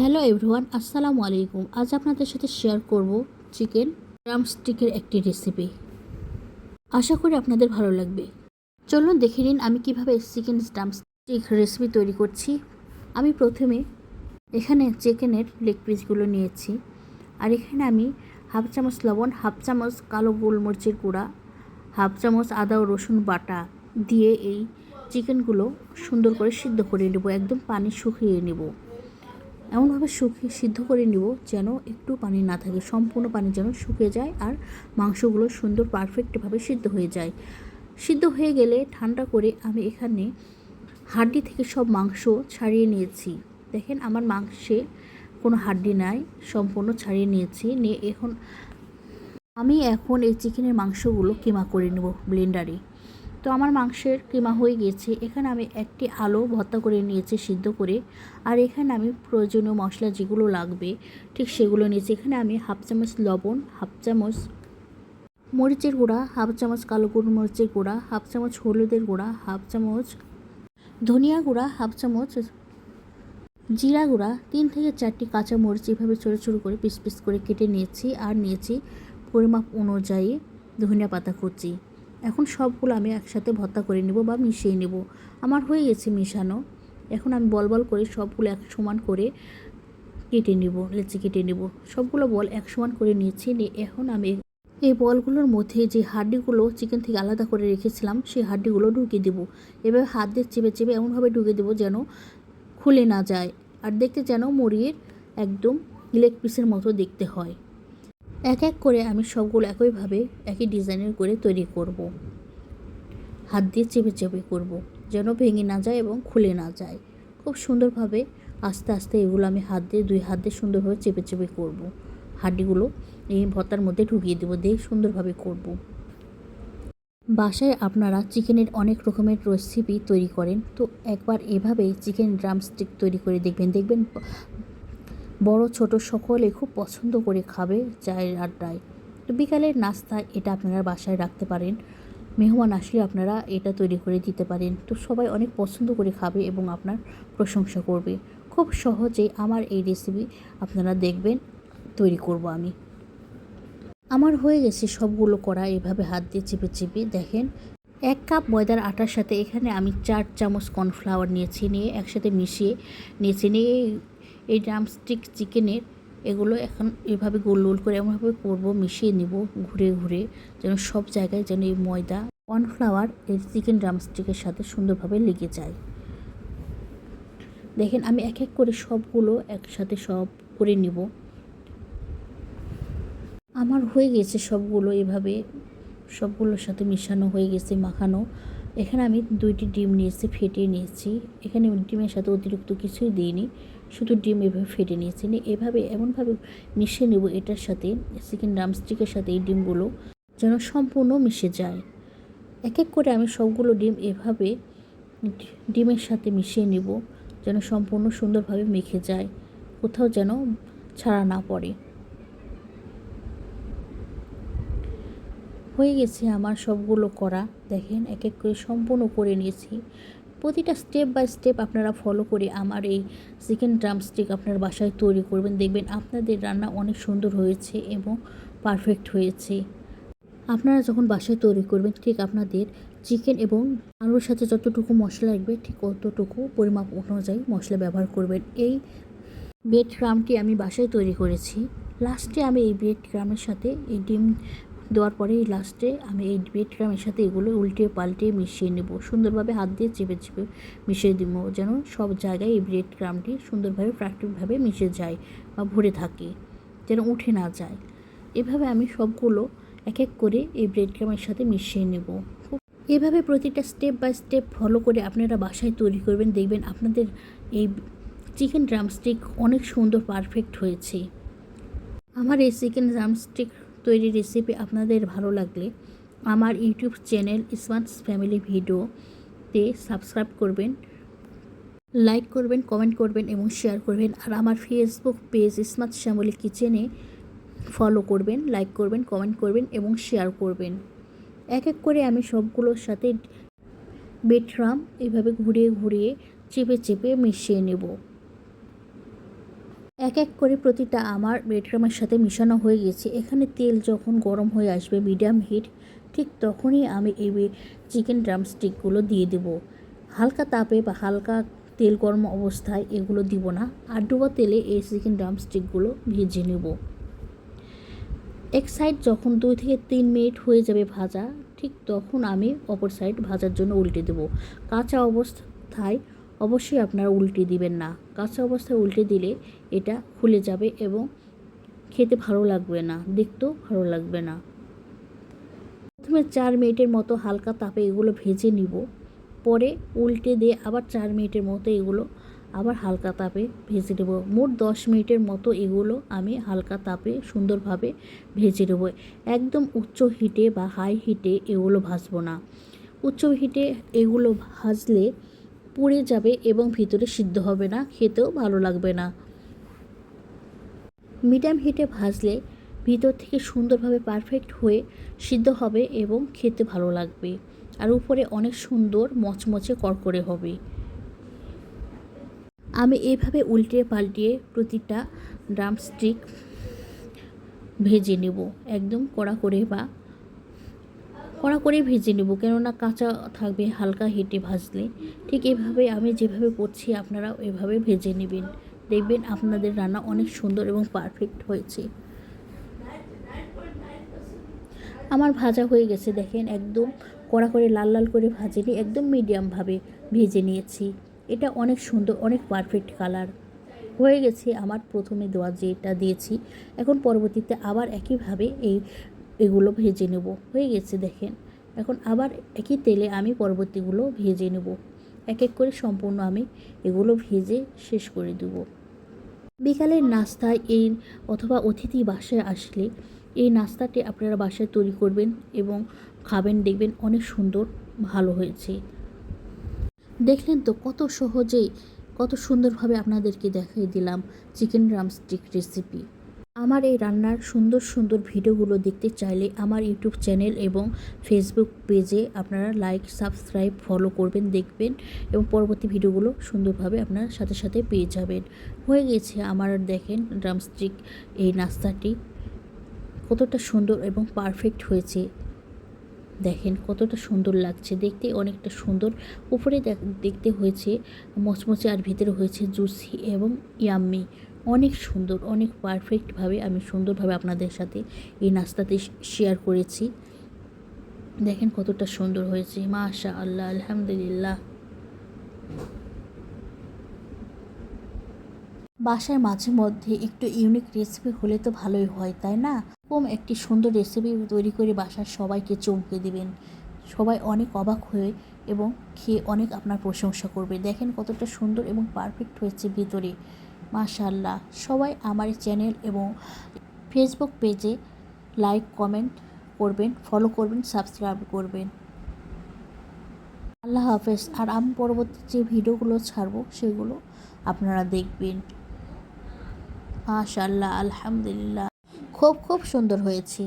Hello everyone, আসসালামু আলাইকুম। আজ আপনাদের সাথে শেয়ার করব চিকেন ড্রামস্টিকের একটি রেসিপি আশা করি আপনাদের ভালো লাগবে। চলুন দেখে নিন আমি কীভাবে চিকেন ড্রামস্টিক রেসিপি তৈরি করছি। আমি প্রথমে এখানে চিকেনের লেগ পিসগুলো নিয়েছি। আর এখানে আমি হাফ চামচ লবণ, হাফ চামচ কালো গোলমরিচের গুঁড়া, হাফ চামচ আদা ও রসুন বাটা দিয়ে এই চিকেনগুলো সুন্দর করে সিদ্ধ করে নেব। একদম পানি শুকিয়ে নেব। এমনভাবে শুকিয়ে সিদ্ধ করে নিব যেন একটু পানি না থাকে। সম্পূর্ণ পানি যেন শুকিয়ে যায় আর মাংসগুলো সুন্দর পারফেক্টভাবে সিদ্ধ হয়ে যায়। সিদ্ধ হয়ে গেলে ঠান্ডা করে আমি এখানে হাড্ডি থেকে সব মাংস ছাড়িয়ে নিয়েছি। দেখেন আমার মাংসে কোনো হাড্ডি নাই, সম্পূর্ণ ছাড়িয়ে নিয়েছি। নিয়ে এখন আমি এখন এই চিকেনের মাংসগুলো কিমা করে নেব ব্লেন্ডারে তো আমার মাংসের কিমা হয়ে গেছে এখানে আমি একটি আলু ভর্তা করে নিয়েছি সিদ্ধ করে। আর এখানে আমি প্রয়োজনীয় মশলা যেগুলো লাগবে, ঠিক সেগুলো নিয়েছি। এখানে আমি হাফ চামচ লবণ, হাফ চামচ মরিচের গুঁড়া, হাফ চামচ কালো মরিচের গুঁড়া, হাফ চামচ হলুদের গুঁড়া, হাফ চামচ ধনিয়া গুঁড়া, হাফ চামচ জিরা গুঁড়া, তিন থেকে চারটি কাঁচা মরিচ এভাবে ছোটো ছোটো করে পিস পিস করে কেটে নিয়েছি। আর নিয়েছি পরিমাপ অনুযায়ী ধনিয়া পাতা কুচি। এখন সবগুলো আমি একসাথে ভর্তা করে নেব বা মিশিয়ে নেব। আমার হয়ে গেছে মিশানো। এখন আমি বল বল করে সবগুলো এক সমান করে কেটে নেব, লেচি কেটে নেব। সবগুলো বল এক সমান করে নিয়েছি, নিয়ে এখন আমি এই বলগুলোর মধ্যে যে হাড্ডিগুলো চিকেন থেকে আলাদা করে রেখেছিলাম, সেই হাড্ডিগুলো ঢুকিয়ে দেবো। এভাবে হাত দিয়ে চেপে চেপে এমনভাবে ঢুকে দেবো যেন খুলে না যায়। আর দেখতে যেন মুড়ির একদম লেগ পিসের মতো দেখতে হয়। এক এক করে আমি সবগুলো একইভাবে একই ডিজাইনের করে তৈরি করব। হাত দিয়ে চেপে চেপে করব। যেন ভেঙে না যায় এবং খুলে না যায় খুব সুন্দরভাবে আস্তে আস্তে এগুলো আমি হাত দিয়ে, দুই হাত দিয়ে সুন্দরভাবে চেপে চেপে করব। হাড্ডিগুলো এই ভর্তার মধ্যে ঢুকিয়ে দেবো, দিয়ে সুন্দরভাবে করব। বাসায় আপনারা চিকেনের অনেক রকমের রেসিপি তৈরি করেন, তো একবার এভাবে চিকেন ড্রামস্টিক তৈরি করে দেখবেন দেখবেন বড় ছোট সকলে খুব পছন্দ করে খাবে চায়ের আড্ডায়। তো বিকালের নাস্তায় এটা আপনারা বাসায় রাখতে পারেন। মেহমান আসলে আপনারা এটা তৈরি করে দিতে পারেন। তো সবাই অনেক পছন্দ করে খাবে এবং আপনার প্রশংসা করবে। খুব সহজে আমার এই রেসিপি আপনারা দেখবেন, তৈরি করব আমি। আমার হয়ে গেছে সবগুলো করা এভাবে হাত দিয়ে চেপে চেপে, দেখেন। এক কাপ ময়দার আটার সাথে এখানে আমি চার চামচ কর্নফ্লাওয়ার নিয়েছি নিয়ে একসাথে মিশিয়ে, নিয়েছি নিয়ে এই ড্রামস্টিক চিকেনের এগুলো এখন এভাবে গোল গোল করে এমনভাবে করব, মিশিয়ে নিব ঘুরে ঘুরে, যেন সব জায়গায় যেন এই ময়দা কর্নফ্লাওয়ার এই চিকেন ড্রামস্টিকের সাথে সুন্দরভাবে লেগে যায়। দেখেন আমি এক এক করে সবগুলো একসাথে সব করে নিব। আমার হয়ে গেছে সবগুলো এভাবে, সবগুলোর সাথে মিশানো হয়ে গেছে, মাখানো। এখানে আমি দুইটি ডিম নিয়েছি, ফেটিয়ে নিয়েছি। এখানে ডিমের সাথে অতিরিক্ত কিছুই দিইনি, শুধু ডিম এভাবে ফেটে নিয়েছি। নিয়ে এভাবে, এমনভাবে মিশিয়ে নেব এটার সাথে, চিকেন ড্রামস্টিকের সাথে এই ডিমগুলো যেন সম্পূর্ণ মিশে যায়। এক এক করে আমি সবগুলো ডিম এভাবে ডিমের সাথে মিশিয়ে নেব, যেন সম্পূর্ণ সুন্দরভাবে মেখে যায়, কোথাও যেন ছাড়া না পড়ে। হয়ে গেছে আমার সবগুলো করা। দেখেন এক এক করে সম্পূর্ণ করে নিয়েছি। প্রতিটা স্টেপ বাই স্টেপ আপনারা ফলো করে আমার এই চিকেন ড্রামস্টিক আপনার বাসায় তৈরি করবেন। দেখবেন আপনাদের রান্না অনেক সুন্দর হয়েছে এবং পারফেক্ট হয়েছে। আপনারা যখন বাসায় তৈরি করবেন, ঠিক আপনাদের চিকেন এবং আলুর সাথে যতটুকু মশলা লাগবে, ঠিক অতটুকু পরিমাপ অনুযায়ী মশলা ব্যবহার করবেন। এই ব্রেড ক্রামটি আমি বাসায় তৈরি করেছি। লাস্টে আমি এই ব্রেড ক্রামের সাথে এই ডিম দেওয়ার পরে লাস্টে আমি এই ব্রেড ক্রামের সাথে এগুলো উল্টে পাল্টে মিশিয়ে নেব। সুন্দরভাবে হাত দিয়ে চেপে চেপে মিশিয়ে দিব যেন সব জায়গায় এই ব্রেড ক্রামটি সুন্দরভাবে প্রাকৃতিকভাবে মিশে যায় বা ভরে থাকে, যেন উঠে না যায়। এভাবে আমি সবগুলো এক এক করে এই ব্রেড ক্রামের সাথে মিশিয়ে নেব। এভাবে প্রতিটা স্টেপ বাই স্টেপ ফলো করে আপনারা বাসায় তৈরি করবেন, দেখবেন আপনাদের এই চিকেন ড্রামস্টিক অনেক সুন্দর পারফেক্ট হয়েছে। আমার এই চিকেন ড্রামস্টিক তৈরি রেসিপি আপনাদের ভালো লাগলে আমার ইউটিউব চ্যানেল স্মার্টস ফ্যামিলি ভিডিওতে সাবস্ক্রাইব করবেন লাইক করবেন কমেন্ট করবেন এবং শেয়ার করবেন। আর আমার ফেসবুক পেজ স্মার্ট শ্যামলি কিচেনে ফলো করবেন লাইক করবেন কমেন্ট করবেন এবং শেয়ার করবেন। এক এক করে আমি সবগুলোর সাথে বেটরাম এভাবে ঘুরিয়ে ঘুরিয়ে চেপে চেপে মিশিয়ে নেব। এক এক করে প্রতিটা আমার ব্রেড ক্রামের সাথে মিশানো হয়ে গেছে। এখানে তেল যখন গরম হয়ে আসবে, মিডিয়াম হিট, ঠিক তখনই আমি এই চিকেন ড্রামস্টিকগুলো দিয়ে দেব। হালকা তাপে বা হালকা তেল গরম অবস্থায় এগুলো দিব না। আর ডুবা তেলে এই চিকেন ড্রামস্টিকগুলো ভেজে নেব। এক সাইড যখন দুই থেকে তিন মিনিট হয়ে যাবে ভাজা, ঠিক তখন আমি অপর সাইড ভাজার জন্য উল্টে দেব। কাঁচা অবস্থায় অবশ্যই আপনারা উল্টে দিবেন না। কাঁচা অবস্থায় উল্টে দিলে এটা খুলে যাবে এবং খেতে ভালো লাগবে না, দেখতেও ভালো লাগবে না। প্রথমে চার মিনিটের মতো হালকা তাপে এগুলো ভেজে নিব। পরে উল্টে দিয়ে আবার চার মিনিটের মতো এগুলো আবার হালকা তাপে ভেজে নেব। মোট দশ মিনিটের মতো এগুলো আমি হালকা তাপে সুন্দরভাবে ভেজে নেব। একদম উচ্চ হিটে বা হাই হিটে এগুলো ভাজবো না। উচ্চ হিটে এগুলো ভাজলে পুড়ে যাবে এবং ভিতরে সিদ্ধ হবে না, খেতেও ভালো লাগবে না। মিডিয়াম হিটে ভাজলে ভিতর থেকে সুন্দরভাবে পারফেক্ট হয়ে সিদ্ধ হবে এবং খেতে ভালো লাগবে। আর উপরে অনেক সুন্দর মচমচে করকরে হবে। আমি এইভাবে উল্টে পাল্টিয়ে প্রতিটা ড্রামস্টিক ভেজে নেব। একদম কড়া করে বা কড়া করে ভেজে নেব। কেননা কাঁচা থাকবে, হালকা হেঁটে ভাজলে। ঠিক এভাবে আমি যেভাবে করছি, আপনারাও এভাবে ভেজে নেবেন। দেখবেন আপনাদের রান্না অনেক সুন্দর এবং পারফেক্ট হয়েছে। আমার ভাজা হয়ে গেছে, দেখেন একদম কড়া করে লাল লাল করে ভাজিনি একদম মিডিয়ামভাবে ভেজে নিয়েছি। এটা অনেক সুন্দর, অনেক পারফেক্ট কালার হয়ে গেছে আমার প্রথমে দেওয়া যেটা দিয়েছি। এখন পরবর্তীতে আবার একইভাবে এই এগুলো ভেজে নেব। হয়ে গেছে দেখেন। এখন আবার একই তেলে আমি পরবর্তীগুলো ভেজে নেব। এক এক করে সম্পূর্ণ আমি এগুলো ভেজে শেষ করে দেব। বিকালের নাস্তায় এই অথবা অতিথি বাসায় আসলে এই নাস্তাটি আপনারা বাসায় তৈরি করবেন এবং খাবেন, দেখবেন অনেক সুন্দর, ভালো হয়েছে। দেখলেন তো কত সহজেই, কত সুন্দরভাবে আপনাদেরকে দেখাই দিলাম চিকেন রামস্টিক রেসিপি। আমার এই রান্নার সুন্দর সুন্দর ভিডিওগুলো দেখতে চাইলে আমার ইউটিউব চ্যানেল এবং ফেসবুক পেজে আপনারা লাইক, সাবস্ক্রাইব, ফলো করবেন, দেখবেন এবং পরবর্তী ভিডিওগুলো সুন্দরভাবে আপনারা সাথে সাথে পেয়ে যাবেন। হয়ে গেছে আমার, দেখেন ড্রামস্টিক এই নাস্তাটি। কতটা সুন্দর এবং পারফেক্ট হয়েছে। দেখেন, কতটা সুন্দর লাগছে। দেখতে অনেকটা সুন্দর। উপরে দেখতে হয়েছে মচমচে আর ভিতরে হয়েছে জুসি এবং ইয়াম্মি। অনেক সুন্দর, অনেক পারফেক্টভাবে আমি সুন্দরভাবে আপনাদের সাথে এই নাস্তাতে শেয়ার করেছি। দেখেন কতটা সুন্দর হয়েছে মাশা আল্লাহ আলহামদুলিল্লাহ। বাসায় মাঝে মধ্যে একটু ইউনিক রেসিপি হলে তো ভালোই হয়, তাই না? এরকম একটি সুন্দর রেসিপি তৈরি করে বাসার সবাইকে চমকে দিবেন। সবাই অনেক অবাক হয়ে এবং খেয়ে অনেক আপনার প্রশংসা করবে। দেখেন কতটা সুন্দর এবং পারফেক্ট হয়েছে ভিতরে। মাশাল্লাহ সবাই আমার চ্যানেল এবং ফেসবুক পেজে লাইক, কমেন্ট করবেন ফলো করবেন সাবস্ক্রাইব করবেন। আল্লাহ হাফেজ। আর আমি পরবর্তী যে ভিডিওগুলো ছাড়বো, সেগুলো আপনারা দেখবেন। মাশাল্লাহ আলহামদুলিল্লাহ। খুব খুব সুন্দর হয়েছে।